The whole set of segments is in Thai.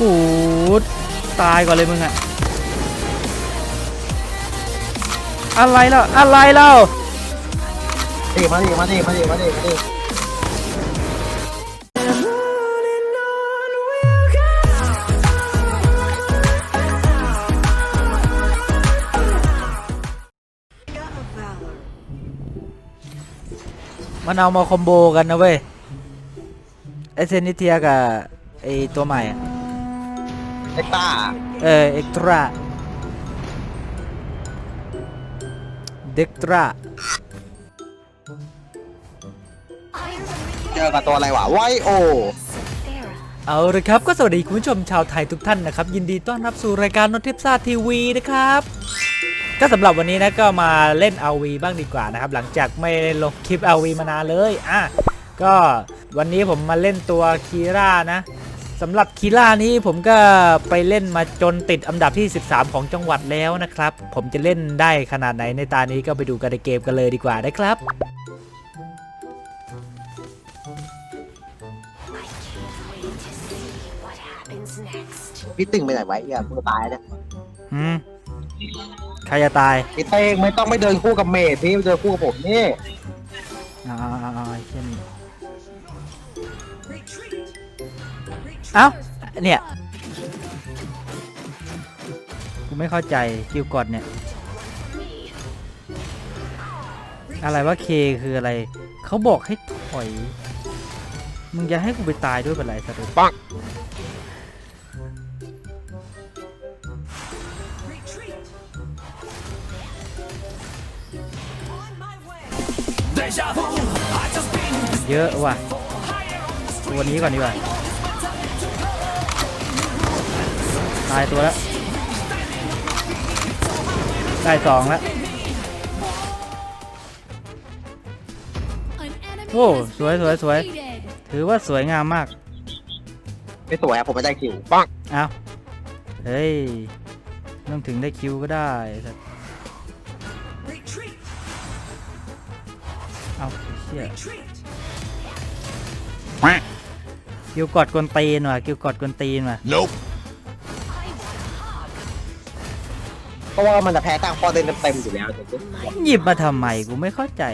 ปูดตายก่อนเลยมึงอะอะไรเล่าอะไรเล่าดิมาดิมาดิมาดิมาดิมาดิมันเอามาคอมโบกันนะเว้ยไอเซนิเทียกับไอตัวใหม่อะ เอ็กต้าเออเอ็กตร้าเด็กตร้าเจอกับตัวอะไรวะไวโอ เอาเลยครับก็สวัสดีคุณผู้ชมชาวไทยทุกท่านนะครับ ยินดีต้อนรับสู่รายการนอติฟซ่าทีวีนะครับ ก็สำหรับวันนี้นะก็มาเล่น RV บ้างดีกว่านะครับ หลังจากไม่ได้ลงคลิป RV มานานเลยอะก็วันนี้ผมมาเล่นตัวคีร่านะ สำหรับคีร่านี้ผมก็ไปเล่นมาจนติดอันดับที่ 13 ของจังหวัดแล้วนะครับ ผมจะเล่นได้ขนาดไหนในตานี้ก็ไปดูกันในเกมกันเลยดีกว่านะครับพี่ติ่งไปไหนไว้เหี้ยมึงตายแล้วอืมใครจะตาย พี่เต้งไม่ต้องไม่เดินคู่กับเมดพี่เดินคู่กับผมนี่ เอ้า เนี่ย กูไม่เข้าใจคิวกดเนี่ย อะไรว่าเคคืออะไร เขาบอกให้ถอย มึงจะให้กูไปตายด้วยเป็นไรสักปังเยอะว่ะ ตัวนี้ก่อนดีกว่า ตายตัวแล้ว ได้สองแล้ว โอ้ สวยสวยสวย ถือว่าสวยงามมาก ไม่สวยอะผมไม่ได้คิวปังเอาเฮ้ยไม่ต้องถึงได้คิวก็ได้สัสเอาเชี่ยคิวกดกวนตีนว่ะคิวกดกวนตีนว่ะเราะว่ามันจะแพ้ตั้งพอเต็มเต็มๆอยู่แล้วเดี๋ยวหยิบมาทำไมกูไม่เข้าใจ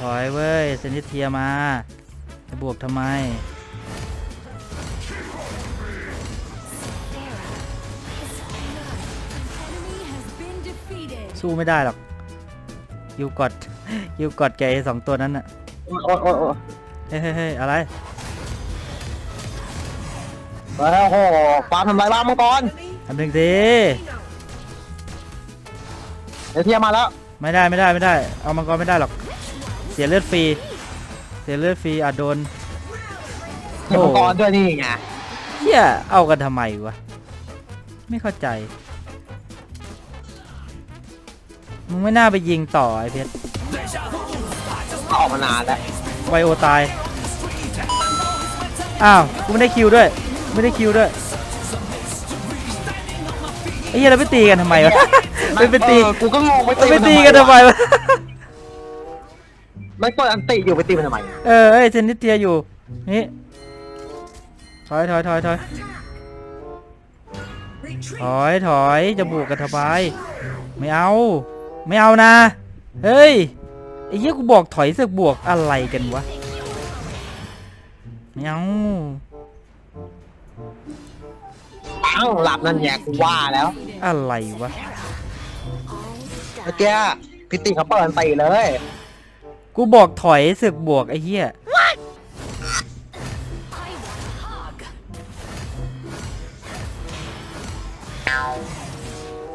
ถอยเว้ยเซนิเทียมาจะบวกทำไม สู้ไม่ได้หรอกยูกดยูกดแกไอ้สองตัวนั้นน่ะโอ้ยโอ้ยโอ้ยโอ้ยเฮ้ยเฮ้ยเฮ้ยอะไรแล้วโอ้โหความทำลายบ้างมังกรทำหนึ่งสิเดี๋ยวเทียมาแล้วไม่ได้ไม่ได้ไม่ได้ เอามังกรไม่ได้หรอก เสียเลือดฟรีเสียเลือดฟรีอาจโดนเทียมังกรด้วยนี่ไงเฮียเอากันทำไมวะไม่เข้าใจ มึงไม่น่าไปยิงต่อไอ้เพชรออกมานานแล้วไวโอตาย อ้าว กูไม่ได้คิวด้วย ไม่ได้คิวด้วย ไอ้เหี้ยเราไปตีกันทำไมวะ ไปไปตีเออกูก็งงไปไปตีไปมันตีกันทำไมวะไม่กดอันติอยู่ไปตีมันทำไมเออเอ้ยเซนนิเตียอยู่ นี่ ถอยถอยถอยถอยถอยถอยจะบวกกันทำไมไม่เอา ไม่เอานะ เฮ้ย ไอ้เหี้ยกูบอกถอยเสือกบวกอะไรกันวะ ไม่เอาปังหลับนั่นแหละกูว่าแล้วอะไรวะ เมื่อกี้พี่ติ่งเขาเปิดอันติเลย กูบอกถอยเสือกบวกไอ้เหี้ย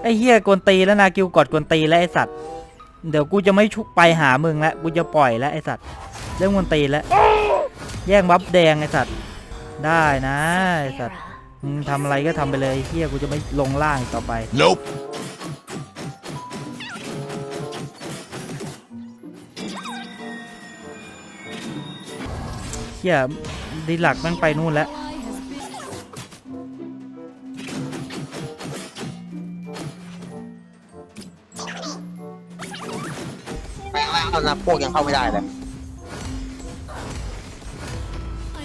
ไอ้เหี้ยกวนตีแล้วนากิวกดกวนตีแล้วไอ้สัตว์ เดี๋ยวกูจะไม่ชุบไปหามึงแล้วกูจะปล่อยแล้วไอ้สัตว์ เรื่องกวนตีแล้ว แย่งบัฟแดงไอ้สัตว์ ได้นะไอ้สัตว์มึงทำอะไรก็ทำไปเลยไอ้เหี้ยกูจะไม่ลงล่างอีกต่อไป Nope. เหี้ยดีหลักแมันไปนู่นแล้วานะพวกยังเข้าไม่ได้เลย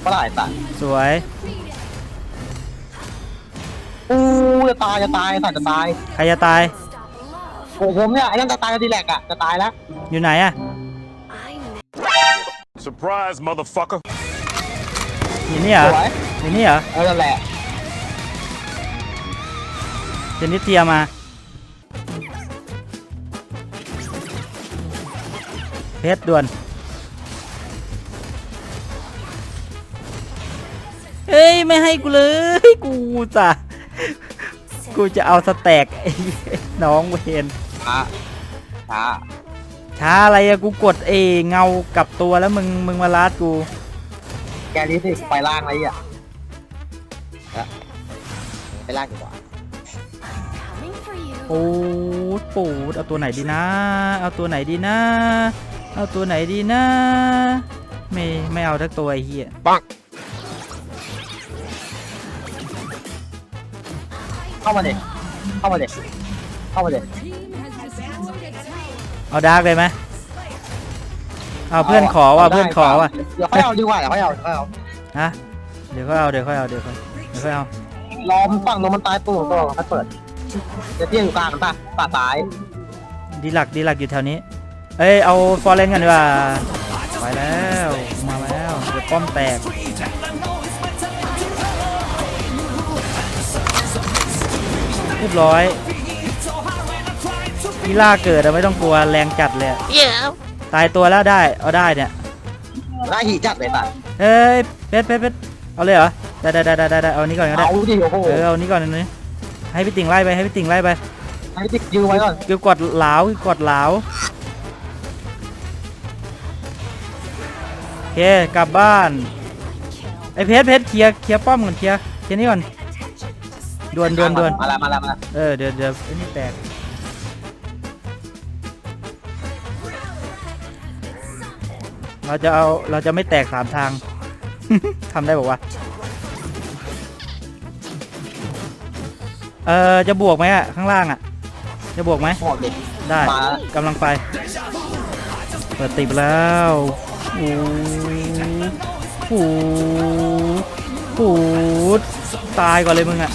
ก็ได้สัตว์สวยอู้จะตายจะตายสัตว์จะตายใครจะตายโอ้ผมเนี่ยไอ้นั่นจะตายดีแลกอะจะตายแล้วอยู่ไหนอะ Surprise, motherfucker. อยู่นี่เหรอสวยอยู่นี่เหรอเออนั่นแหละเจนิสเทียมา เพชรด่วน เฮ้ย ไม่ให้กูเลย กูจะกูจะเอาสแต็กไอ้น้องเวนช้าช้าช้าอะไรอะกูกดเอเงากลับตัวแล้วมึงมึงมาลาดกู แกนี้สิไปล่างอะไรอะแล้วไปล่างดีกว่าปูดปูดเอาตัวไหนดีนะ เอาตัวไหนดีนะ เอาตัวไหนดีนะ ไม่ไม่เอาทักตัวไอ้เหี้ยเข้ามาเด็เข้ามาเด็เข้ามาเด็เอาดาร์กเลยไหมเอาเพื่อนขอว่ะเพื่อนขอว่ะเดี๋ยวค่อยเอาดีกว่าเดี๋ยวค่อยเอาเดี๋ยวค่อยเอาฮะเดี๋ยวค่อยเอาเดี๋ยวค่อยเอาเดี๋ยวค่อยเดี๋ยวค่อยเอารอมันฝั่งโน้นมันตายตัวตัวค่อยเปิดเดี๋ยวเตี้ยอยู่กลางกันป่ะป่าซ้ายดีหลักดีหลักอยู่แถวนี้ เอ้ยเอาฟอร์เรนกันดีกว่าไปแล้วมาแล้วเดี๋ยวป้อมแตกเรียบร้อยอีล่าเกิดอะไม่ต้องกลัวแรงจัดเลยอะตายตัวแล้วได้เอาได้เนี่ยได้หีจัดเลยป่ะเฮ้ยเพชรเพชรเพชรเอาเลยเหรอได้ได้ได้ได้ได้เอานี้ก่อนก็ได้เอาดิโอ้โหเออเอานี้ก่อนอันนี้ให้พี่ติ่งไล่ไปให้พี่ติ่งไล่ไปให้ติ๊กยืมไว้ก่อนเกี่ยวกดเหลากดเหลา เคกลับบ้านไอเพชรเพชรเคลียร์เคลียร์ป้อมก่อนเคลียร์เคลียร์นี่ก่อนดวนดวนดวนมาแล้วมาแล้วมาแล้วเออเดี๋ยวเดี๋ยวไอ้นี่แตกเราจะเอาเราจะไม่แตกสามทาง ทำได้บอกว่าเออจะบวกไหมอะข้างล่างอะจะบวกไหม บอกเด็กได้มาแล้วกำลังไป เปิดติดแล้ว โอ้โหโอ้โหตายก่อนเลยมึงอะ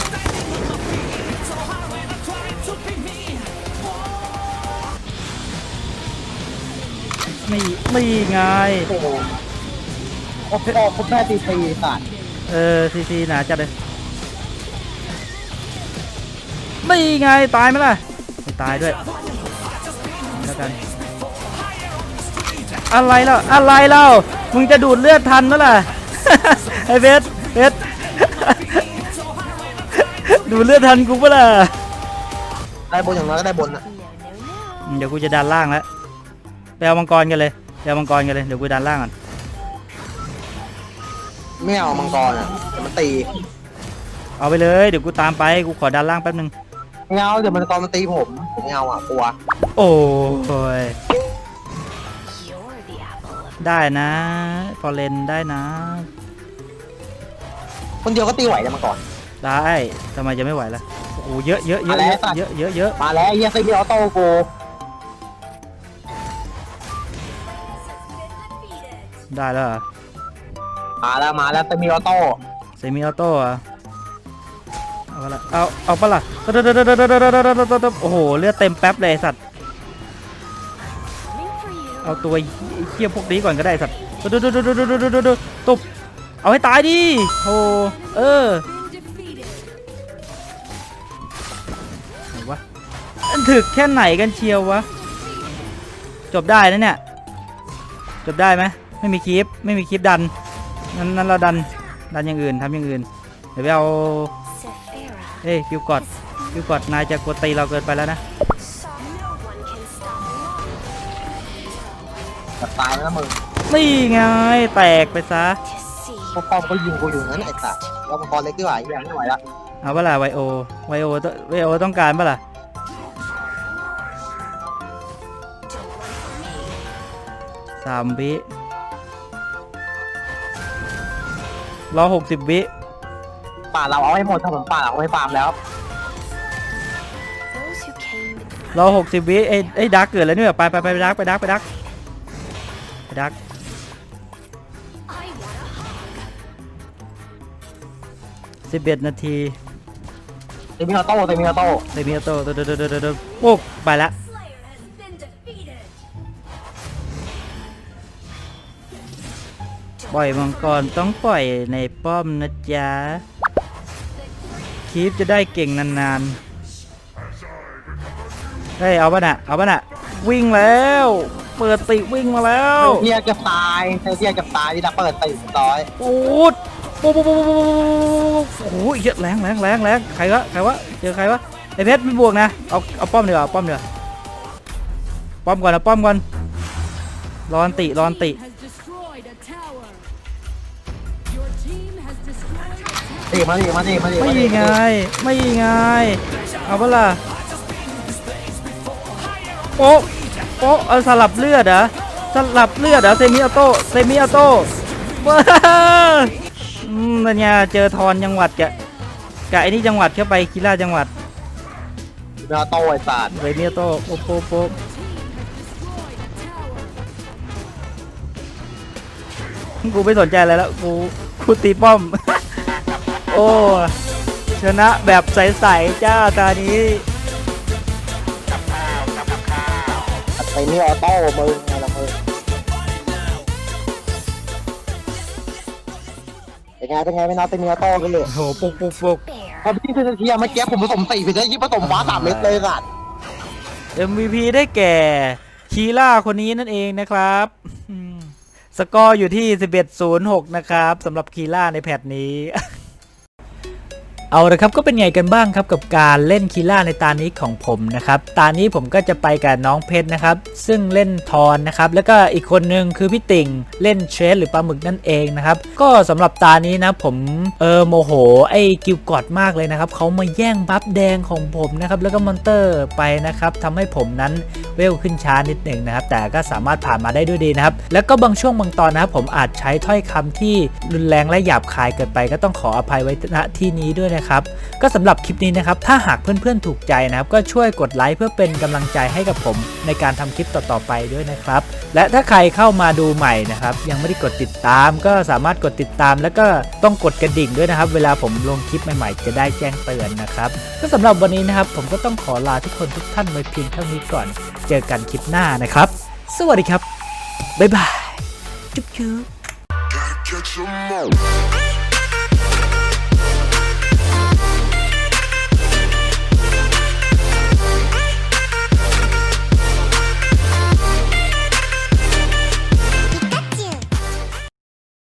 ไม่ไม่ไงโอ้โหโอ้โหคุณแม่ตีตีสัตว์เออซีซีหนาจัดเลยไม่ไงตายไหมล่ะไม่ตายด้วยแล้วกัน อะไรเล่าอะไรเล่ามึงจะดูดเลือดทันไหมล่ะไอ้เพชรเพชรดูดเลือดทันกูปะล่ะได้บนอย่างน้อยก็ได้บนอะอืมเดี๋ยวกูจะดันล่างแล้วไปเอามังกรกันเลยไปเอามังกรกันเลยเดี๋ยวกูดันล่างก่อนไม่เอามังกรอะเดี๋ยวมันตีเอาไปเลยเดี๋ยวกูตามไปกูขอดันล่างแป๊บนึงไม่เอาเดี๋ยวมันมังกรมันตีผมผมไม่เอาอะกลัว โอ้ย ได้นะฟอร์เรนได้นะ คนเดียวก็ตีไหวแต่มังกรได้ทำไมจะไม่ไหวล่ะโอ้โหเยอะเยอะเยอะอะไรเยอะสัตว์ เยอะเยอะเยอะมาแล้วไอ้เฮียซีบีออโต้กู ได้แล้วเหรอมาแล้วมาแล้วซีบีออโต้ เซมิออโต้อะเอาปะละเอาเอาปะล่ะโอ้โหเลือดเต็มแป๊บเลยไอ้สัตว์ เอาตัวเขี้ยพวกนี้ก่อนก็ได้สัตว์ดูดูดูดูดูดูดูตุบเอาให้ตายดิโอ้เออไหนวะมันถึกแค่ไหนกันเชียววะ จบได้นะเนี่ย จบได้ไหมไม่มีคลิป ไม่มีคลิปดัน นั้นนั้นเราดัน ดันอย่างอื่นทำอย่างอื่น เดี๋ยวไปเอาเอ้ยคิวกอดคิวกอดนายจะกดตีเราเกินไปแล้วนะ แบบตายแล้วมึงนี่ไงแตกไปซะพวกป้อมก็ยิงกูอยู่นั้นไอ้สัตว์เรามังกรเล็กดีกว่าไอ้เหี้ยไม่ไหวละเอาเปะล่าไวโอไวโอไวโอต้องการเปะล่าสามวิรอหกสิบวิป่าเราเอาให้หมดถ้าผมป่าเราเอาให้ฟาร์มแล้วรอหกสิบวิไอ้ไอ้ดักเกิดแล้วเนี่ยไปไปไปดักไปดักไปดัก ดักสิบเอ็ดนาทีเซมิออโต้เซมิออโต้เซมิโอโต้เดยวเดยวเดยวเดยวเดยวโอ้ไปละ Slayer has been defeated. ปล่อยมังกรต้องปล่อยในป้อมนะจ๊ะคีปจะได้เก่งนานๆเฮ้ยเอาป่ะน่ะเอาป่ะน่ะวิ่งแล้ว เปิดติวิ่งมาแล้วเทียเก็บตายเทียเก็บตายที่ดับเปิดติดร้อยปูดปูดปูดปูดปูดปูดโอ้โหเหี้ยแรงแรงแรงแรงใครวะใครวะเจอใครวะไอเพชรไม่บวกนะเอาเอาป้อมเดี๋ยวาเอาป้อมเดี๋ยวาป้อมก่อนนะป้อมก่อนรอนติรอนติ has destroyed a tower. Your team has destroyed a tower. ตีมาดิมาดิมาดิไม่มาดิไงไม่ไงเอาเปะล่าโป๊ะ โป๊ะเอาสลับเลือดเหรอสลับเลือดเหรอเซมิออโต้เซมิออโต้ว้าอืมเป็นไงเจอทอนจังหวัดกะกะไอ้นี่จังหวัดเข้าไปกีฬาจังหวัดเซมิออโต้ไอ้สัตว์เซมิออโต้โป๊ะโป๊ะโป๊ะ Team has destroyed a tower. กูไม่สนใจอะไรแล้วกูกูตีป้อม โอ้ชนะแบบใสๆจ้าตานี้ เซมิออโต้มึงไงล่ะมึงเป็นไงเป็นไงไม่นับเซมิออโต้กันเลยโหปุกปุกปุก พอพี่คือเทียเมื่อกี้ผมผสมสี่ไปได้ยี่ผสมฟ้าสามเม็ดเลยสัตว์ MVP ได้แก่คีล่าคนนี้นั่นเองนะครับอืมสกอร์อยู่ที่ 11.06 นะครับสำหรับคีล่าในแพทนี้ เอาละครับก็เป็นไงกันบ้างครับกับการเล่นคีล่าในตานี้ของผมนะครับตานี้ผมก็จะไปกับน้องเพชรนะครับซึ่งเล่นทอนนะครับแล้วก็อีกคนนึงคือพี่ติ่งเล่นเชสหรือปลาหมึกนั่นเองนะครับก็สำหรับตานี้นะผมเออโมโหไอ้กิวกอดมากเลยนะครับเขามาแย่งบัฟแดงของผมนะครับแล้วก็มอนเตอร์ไปนะครับทำให้ผมนั้นเวลขึ้นช้านิดหนึ่งนะครับแต่ก็สามารถผ่านมาได้ด้วยดีนะครับแล้วก็บางช่วงบางตอนนะครับผมอาจใช้ถ้อยคำที่รุนแรงและหยาบคายเกินไป ก็ต้องขออภัยไว้ณที่นี้ด้วยนะครับ ก็สำหรับคลิปนี้นะครับ ถ้าหากเพื่อนๆถูกใจนะครับ ก็ช่วยกดไลค์เพื่อเป็นกำลังใจให้กับผม ในการทำคลิปต่อๆไปด้วยนะครับ และถ้าใครเข้ามาดูใหม่นะครับ ยังไม่ได้กดติดตาม ก็สามารถกดติดตาม แล้วก็ต้องกดกระดิ่งด้วยนะครับ เวลาผมลงคลิปใหม่ๆ จะได้แจ้งเตือนนะครับก็สำหรับวันนี้นะครับผมก็ต้องขอลาทุกคนทุกท่านไว้เพียงเท่านี้ก่อน เจอกันคลิปหน้านะครับ สวัสดีครับบ๊ายบายจุ๊บจุ๊บ catch 'em all.